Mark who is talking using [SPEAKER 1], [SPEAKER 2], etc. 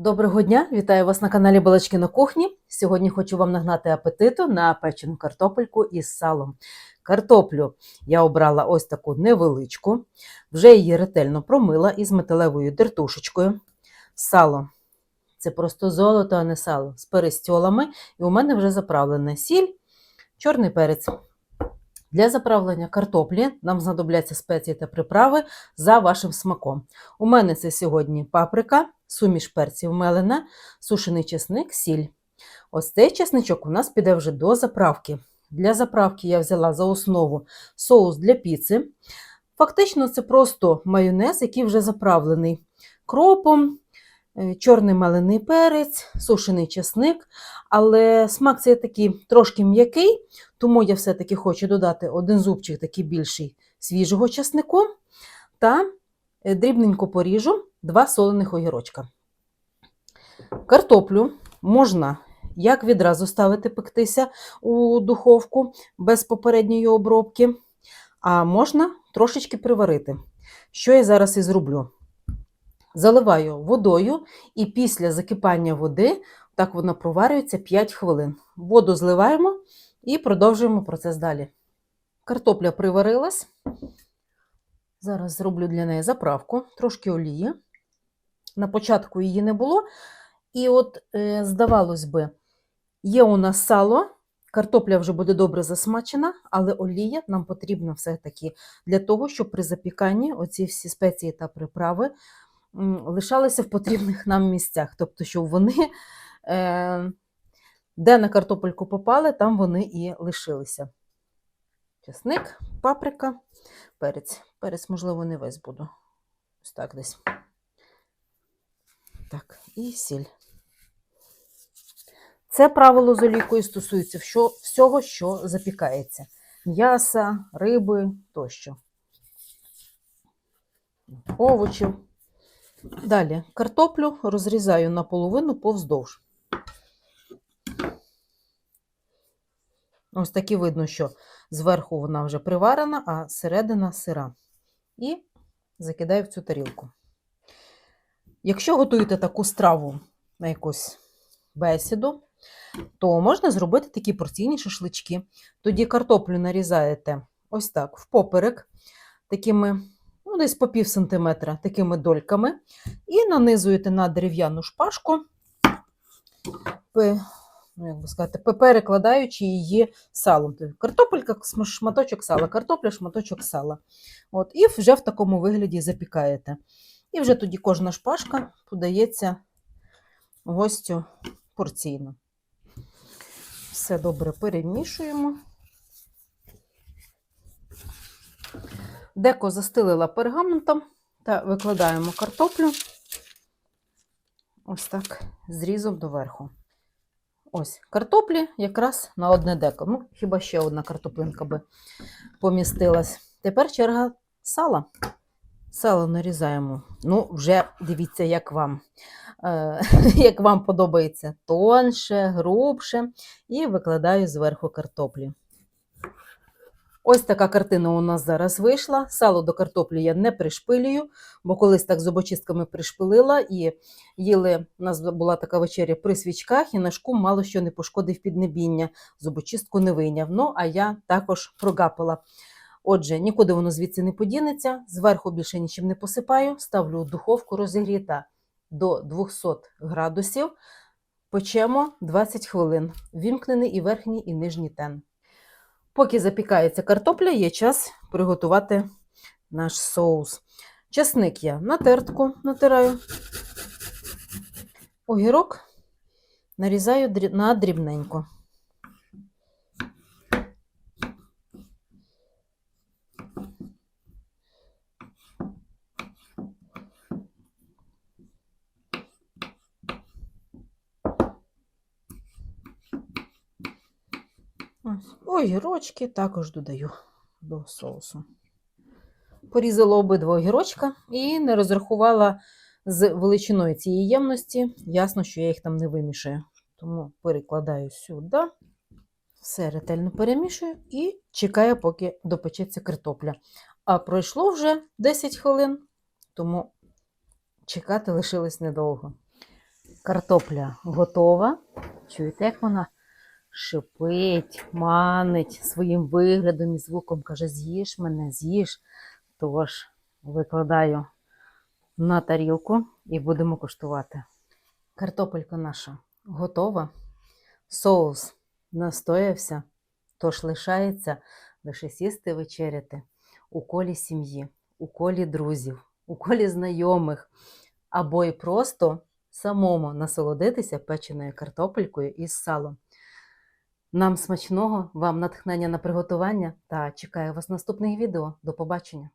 [SPEAKER 1] Доброго дня! Вітаю вас на каналі Балачки на кухні. Сьогодні хочу вам нагнати апетиту на печену картопельку із салом. Картоплю я обрала ось таку невеличку, вже її ретельно промила із металевою дертушечкою. Сало це просто золото, а не сало з перестьолами. І у мене вже заправлене сіль, чорний перець. Для заправлення картоплі нам знадобляться спеції та приправи за вашим смаком. У мене це сьогодні паприка, суміш перців мелена, сушений чесник, сіль. Ось цей чесничок у нас піде вже до заправки. Для заправки я взяла за основу соус для піци. Фактично, це просто майонез, який вже заправлений кропом, чорний мелений перець, сушений чесник. Але смак цей такий трошки м'який, тому я все-таки хочу додати один зубчик такий більший свіжого чеснику та е, дрібненько поріжу два солених огірочка. Картоплю можна як відразу ставити пектися у духовку без попередньої обробки, а можна трошечки приварити. Що я зараз і зроблю? Заливаю водою, і після закипання води так вона проварюється 5 хвилин. Воду зливаємо і продовжуємо процес далі. Картопля приварилась. Зараз зроблю для неї заправку, трошки олії. На початку її не було. І от, е, здавалось би, є у нас сало, картопля вже буде добре засмачена, але олія нам потрібна все-таки для того, щоб при запіканні оці всі спеції та приправи лишалися в потрібних нам місцях. Тобто, щоб вони, е, де на картопельку попали, там вони і лишилися. Чесник, паприка, перець. Перець, можливо, не весь буду. Ось так десь. Так, і сіль. Це правило з олійкою стосується всьо- всього, що запікається: м'яса, риби тощо. Овочів. Далі картоплю розрізаю наполовину повздовж. Ось таки видно, що зверху вона вже приварена, а середина сира. І закидаю в цю тарілку. Якщо готуєте таку страву на якусь бесіду, то можна зробити такі порційні шашлички. Тоді картоплю нарізаєте ось так, впоперек, такими, ну, десь по пів сантиметра, такими дольками, і нанизуєте на дерев'яну шпажку, ну, як би сказати, перекладаючи її салом. Тобто Картопелька, шматочок сала, картопля, шматочок сала. От, і вже в такому вигляді запікаєте. І вже тоді кожна шпажка подається гостю порційно. Все добре перемішуємо. Деко застелила пергаментом та викладаємо картоплю ось так, зрізом доверху. Ось картоплі якраз на одне деко. Ну, хіба ще одна картоплинка би помістилась. Тепер черга сала. Сало нарізаємо. Ну, вже дивіться, як вам. Е, як вам подобається, тонше, грубше, і викладаю зверху картоплі. Ось така картина у нас зараз вийшла. Сало до картоплі я не пришпилюю, бо колись так зубочистками пришпилила і їли. У нас була така вечеря при свічках, і наш кум мало що не пошкодив піднебіння, зубочистку не вийняв. Ну, а я також прогапила. Отже, нікуди воно звідси не подінеться. Зверху більше нічим не посипаю, ставлю у духовку розігріта до 200 градусів. Печемо 20 хвилин. Вімкнений і верхній, і нижній тен. Поки запікається картопля, є час приготувати наш соус. Часник я на тертку натираю. Огірок нарізаю на дрібненько. Ось. Огірочки також додаю до соусу. Порізала обидва огірочка і не розрахувала з величиною цієї ємності. Ясно, що я їх там не вимішаю. Тому перекладаю сюди, все ретельно перемішую і чекаю, поки допечеться картопля. А пройшло вже 10 хвилин, тому чекати лишилось недовго. Картопля готова. Чуєте, як вона шипить, манить своїм виглядом і звуком. Каже: з'їж мене, з'їж. Тож викладаю на тарілку і будемо куштувати. Картопелька наша готова. Соус настоявся, тож лишається лише сісти вечеряти у колі сім'ї, у колі друзів, у колі знайомих, або й просто самому насолодитися печеною картопелькою із салом. Нам смачного, вам натхнення на приготування та чекаю вас наступних відео. До побачення!